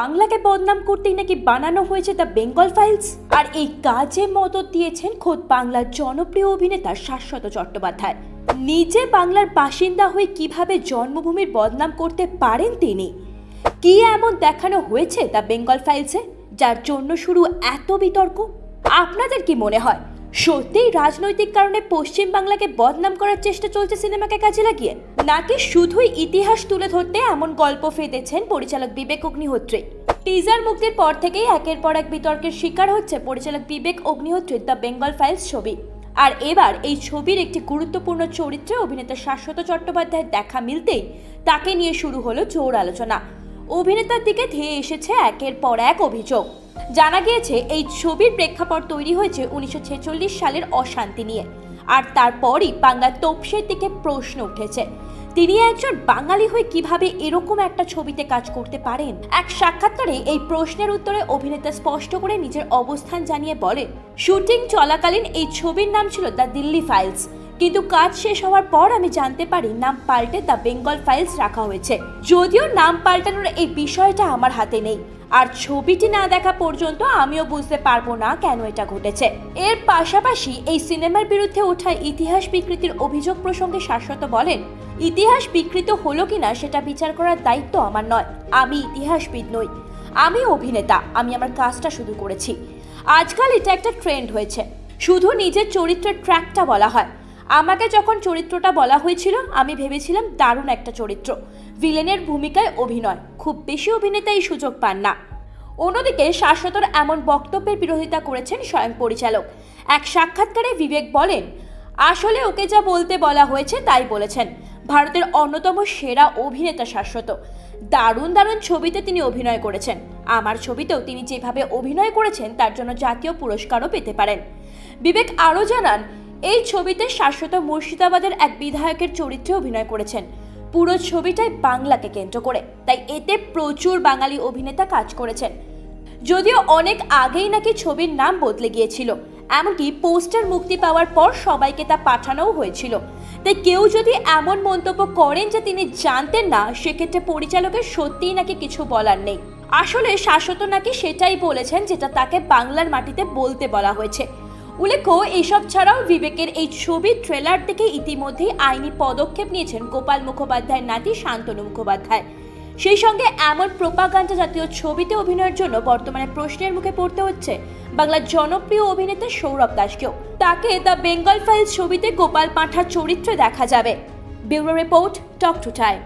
বাংলাকে বদনাম করতেই নাকি বানানো হয়েছে দ্য বেঙ্গল ফাইলস? আর এই কাজে মদত দিয়েছেন খোদ বাংলার জনপ্রিয় অভিনেতা শাশ্বত চট্টোপাধ্যায়। নিজে বাংলার বাসিন্দা হয়ে কীভাবে জন্মভূমির বদনাম করতে পারেন তিনি? কি এমন দেখানো হয়েছে দ্য বেঙ্গল ফাইলসে, যার জন্য শুরু এত বিতর্ক? আপনাদের কি মনে হয়? সত্যিই রাজনৈতিক কারণে পশ্চিম বাংলাকে বদনাম করার চেষ্টা চলছে সিনেমাকে কাজে লাগিয়ে? নাকি শুধুই ইতিহাস তুলে ধরতে এমন গল্প ফেঁদেছেন পরিচালক বিবেক অগ্নিহোত্রী? টিজার মুক্তির পর থেকেই একের পর এক বিতর্কের শিকার হচ্ছে পরিচালক বিবেক অগ্নিহোত্রীর দ্য বেঙ্গল ফাইলস ছবি। আর এবার এই ছবির একটি গুরুত্বপূর্ণ চরিত্রে অভিনেতা শাশ্বত চট্টোপাধ্যায়ের দেখা মিলতেই তাকে নিয়ে শুরু হলো জোর আলোচনা। অভিনেতার দিকে ধেয়ে এসেছে একের পর এক অভিযোগ। জানা গিয়েছে, এই ছবির প্রেক্ষাপট তৈরি হয়েছে উনিশশো ছেচল্লিশ সালের অশান্তি নিয়ে। আর তারপরই বাংলার তোপসের দিকে প্রশ্ন উঠেছে। তিনি একজন বাঙালি হয়ে কীভাবে এরকম একটা ছবিতে কাজ করতে পারেন? এক সাক্ষাৎকারে এই প্রশ্নের উত্তরে অভিনেতা স্পষ্ট করে নিজের অবস্থান জানিয়ে বলেন শুটিং চলাকালীন এই ছবির নাম ছিল দ্য দিল্লি ফাইলস। কিন্তু কাজ শেষ হওয়ার পর আমি জানতে পারি নাম পাল্টে দ্য বেঙ্গল ফাইলস রাখা হয়েছে। যদিও নাম পাল্টানোর এই বিষয়টা আমার হাতে নেই। আর ছবিটি না দেখা পর্যন্ত আমিও বুঝতে পারব না কেন এটা ঘটেছে। এর পাশাপাশি এই সিনেমার বিরুদ্ধে ওঠা ইতিহাস বিকৃতির অভিযোগ প্রসঙ্গে শাশ্বত বলেন, ইতিহাস বিকৃত হলো কিনা সেটা বিচার করার দায়িত্ব আমার নয়। আমি ইতিহাসবিদ নই। আমি অভিনেতা। আমি আমার কাজটা শুধু করেছি। আজকাল এটা একটা ট্রেন্ড হয়েছে। শুধু নিজের চরিত্রের ট্র্যাকটা বলা হয়। আমাকে যখন চরিত্রটা বলা হয়েছিল, আমি ভেবেছিলাম দারুণ একটা চরিত্র। ভিলেনের ভূমিকায় অভিনয়। খুব বেশি অভিনেতা এই সুযোগ পান না। অন্যদিকে শাশ্বতর এমন বক্তব্যের বিরোধিতা করেছেন স্বয়ং পরিচালক। এক সাক্ষাৎকারে বিবেক বলেন, আসলে ওকে যা বলতে বলা হয়েছে তাই বলেছেন। ভারতের অন্যতম সেরা অভিনেতা শাশ্বত। দারুণ দারুণ ছবিতে তিনি অভিনয় করেছেন। আমার ছবিতেও তিনি যেভাবে অভিনয় করেছেন তার জন্য জাতীয় পুরস্কারও পেতে পারেন। বিবেক আরও জানান, এই ছবিতে শাশ্বত মুর্শিদাবাদের এক বিধায়কের চরিত্রে অভিনয় করেছেন। পুরো ছবিটাই বাংলাকে কেন্দ্র করে। তাই এতে প্রচুর বাঙালি অভিনেতা কাজ করেছেন। যদিও অনেক আগেই নাকি ছবির নাম বদলে গিয়েছিল, এমনকি পোস্টার মুক্তি পাওয়ার পর সবাইকে তা পাঠানোও হয়েছিল। তাই কেউ যদি এমন মন্তব্য করেন যে তিনি জানতেন না, সেক্ষেত্রে পরিচালকের সত্যিই নাকি কিছু বলার নেই। আসলে শাশ্বত নাকি সেটাই বলেছেন যেটা তাকে বাংলার মাটিতে বলতে বলা হয়েছে। উল্লেখ্য, এসব ছাড়াও বিবেকের এই ছবির ট্রেলার থেকে ইতিমধ্যেই আইনি পদক্ষেপ নিয়েছেন গোপাল মুখোপাধ্যায়ের নাতি শান্তনু মুখোপাধ্যায়। সেই সঙ্গে এমন প্রোপাগান্ডা জাতীয় ছবিতে অভিনয়ের জন্য বর্তমানে প্রশ্নের মুখে পড়তে হচ্ছে বাংলার জনপ্রিয় অভিনেতা সৌরভ দাসকেও তাকে দ্য বেঙ্গল ফাইল ছবিতে গোপাল পাঁঠার চরিত্রে দেখা যাবে। Bureau report talk to time